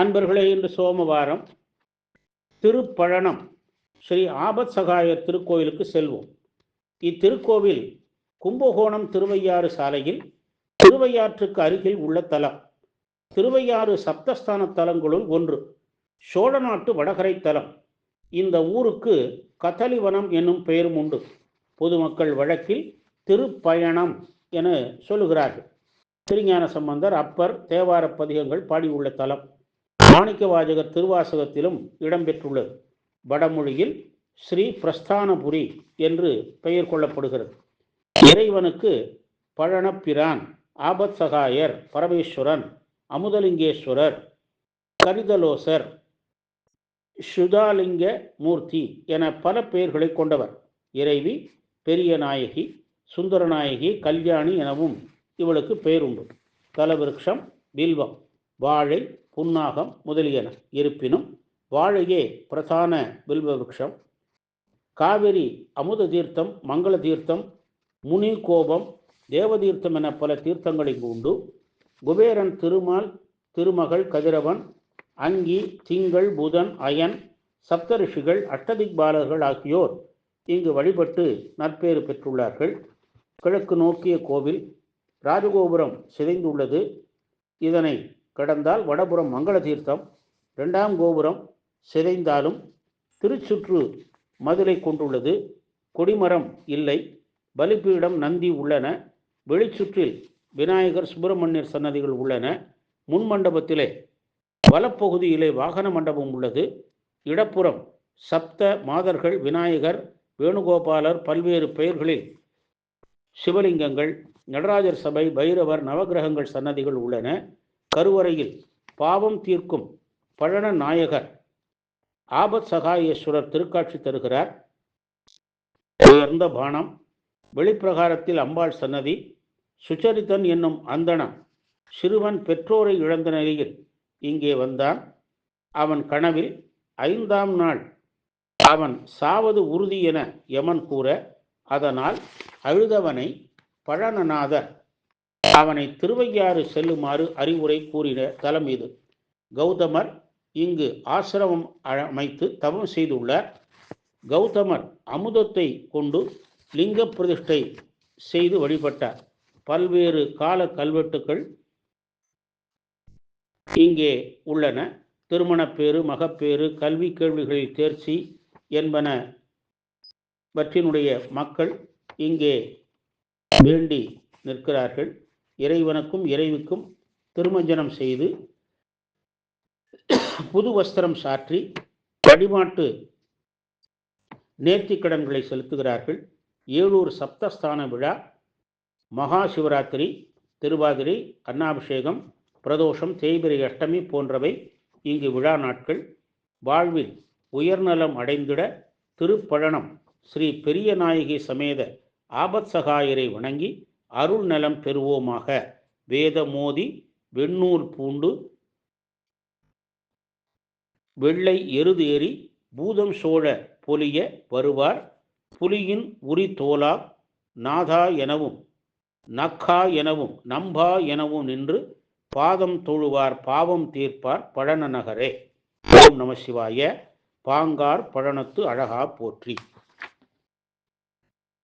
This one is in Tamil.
அன்பர்களே இன்று சோமவாரம். திருப்பழனம் ஸ்ரீ ஆபத் சகாயர் திருக்கோயிலுக்கு செல்வோம். இத்திருக்கோவில் கும்பகோணம் திருவையாறு சாலையில் திருவையாற்றுக்கு அருகில் உள்ள தலம். திருவையாறு சப்தஸ்தான தலங்களுள் ஒன்று சோழ நாட்டு வடகரை தலம். இந்த ஊருக்கு கதலிவனம் என்னும் பெயரும் உண்டு. பொதுமக்கள் வழக்கில் திருப்பயணம் என சொல்லுகிறார்கள். திருஞான சம்பந்தர் அப்பர் தேவார பதிகங்கள் பாடியுள்ள தலம். மாணிக்க வாஜகர் திருவாசகத்திலும் இடம்பெற்றுள்ளது. வடமொழியில் ஸ்ரீ பிரஸ்தானபுரி என்று பெயர் கொள்ளப்படுகிறது. இறைவனுக்கு பழனப்பிரான் ஆபத் சகாயர் பரமேஸ்வரன் அமுதலிங்கேஸ்வரர் கரிதலோசர் சுதாலிங்க மூர்த்தி என பல பெயர்களை கொண்டவர். இறைவி பெரிய நாயகி சுந்தரநாயகி கல்யாணி எனவும் இவளுக்கு பெயருண்டு. தலவிருட்சம் பில்வம் வாழை புன்னாகம் முதலியன இருப்பினும் வாழையே பிரதான வில்வ காவிரி அமுத தீர்த்தம் மங்கள தீர்த்தம் முனி கோபம் தேவதீர்த்தம் என பல தீர்த்தங்களை உண்டு. குபேரன் திருமால் திருமகள் கதிரவன் அங்கி திங்கள் புதன் அயன் சப்தரிஷிகள் அஷ்டதிக்பாலர்கள் ஆகியோர் இங்கு வழிபட்டு நற்பேறு பெற்றுள்ளார்கள். கிழக்கு நோக்கிய கோவில் ராஜகோபுரம் சிதைந்துள்ளது. இதனை கடந்தால் வடபுறம் மங்கள தீர்த்தம் ரெண்டாம் கோபுரம் சிதைந்தாலும் திருச்சுற்று மதுரை கொண்டுள்ளது. கொடிமரம் இல்லை. பலிப்பீடம் நந்தி உள்ளன. வெளிச்சுற்றில் விநாயகர் சுப்பிரமணியர் சன்னதிகள் உள்ளன. முன் மண்டபத்திலே வலப்பகுதியிலே வாகன மண்டபம் உள்ளது. இடப்புறம் சப்த மாதர்கள் விநாயகர் வேணுகோபாலர் பல்வேறு பெயர்களில் சிவலிங்கங்கள் நடராஜர் சபை பைரவர் நவகிரகங்கள் சன்னதிகள் உள்ளன. கருவறையில் பாவம் தீர்க்கும் பழன நாயகர் ஆபத் சகாயேஸ்வரர் திருக்காட்சி தருகிறார். உயர்ந்த பானம் வெளிப்பிரகாரத்தில் அம்பாள் சன்னதி சுச்சரித்தன் என்னும் அந்தணன் சிறுவன் பெற்றோரை இழந்த நிலையில் இங்கே வந்தான். அவன் கனவில் ஐந்தாம் நாள் அவன் சாவது உறுதி என யமன் கூற அதனால் அழுதவனை பழனநாதர் அவனை திருவையாறு செல்லுமாறு அறிவுரை கூறின தலம் இது. கௌதமர் இங்கு ஆசிரமம் அமைத்து தவம் செய்துள்ளார். கௌதமர் அமுதத்தை கொண்டு லிங்க பிரதிஷ்டை செய்து வழிபட்டார். பல்வேறு கால கல்வெட்டுக்கள் இங்கே உள்ளன. திருமணப்பேறு மகப்பேறு கல்வி கேள்விகளில் தேர்ச்சி என்பன வற்றினுடைய மக்கள் இங்கே வேண்டி நிற்கிறார்கள். இறைவனுக்கும் இறைவுக்கும் திருமஞ்சனம் செய்து புது வஸ்திரம் சாற்றி வழிபாட்டு நேர்த்திக்கடன்களை செலுத்துகிறார்கள். ஏழூர் சப்தஸ்தான விழா மகா சிவராத்திரி திருவாதிரை அன்னாபிஷேகம் பிரதோஷம் தேய்பிரை அஷ்டமி போன்றவை இங்கு விழா நாட்கள். வாழ்வில் உயர்நலம் அடைந்திட திருப்பழனம் ஸ்ரீ பெரிய நாயகி சமேத ஆபத் சகாயரை வணங்கி அருள் நலம் பெறுவோமாக. வேத மோதி வெண்ணூல் பூண்டு வெள்ளை எருது ஏறி பூதம் சோழ பொலிய வருவார். புலியின் உரி தோலா நாதா எனவும் நக்கா எனவும் நம்பா எனவும் நின்று பாதம் தொழுவார் பாவம் தீர்ப்பார் பழன நகரே ஓம் நம சிவாய. பாங்கார் பழனத்து அழகா போற்றி.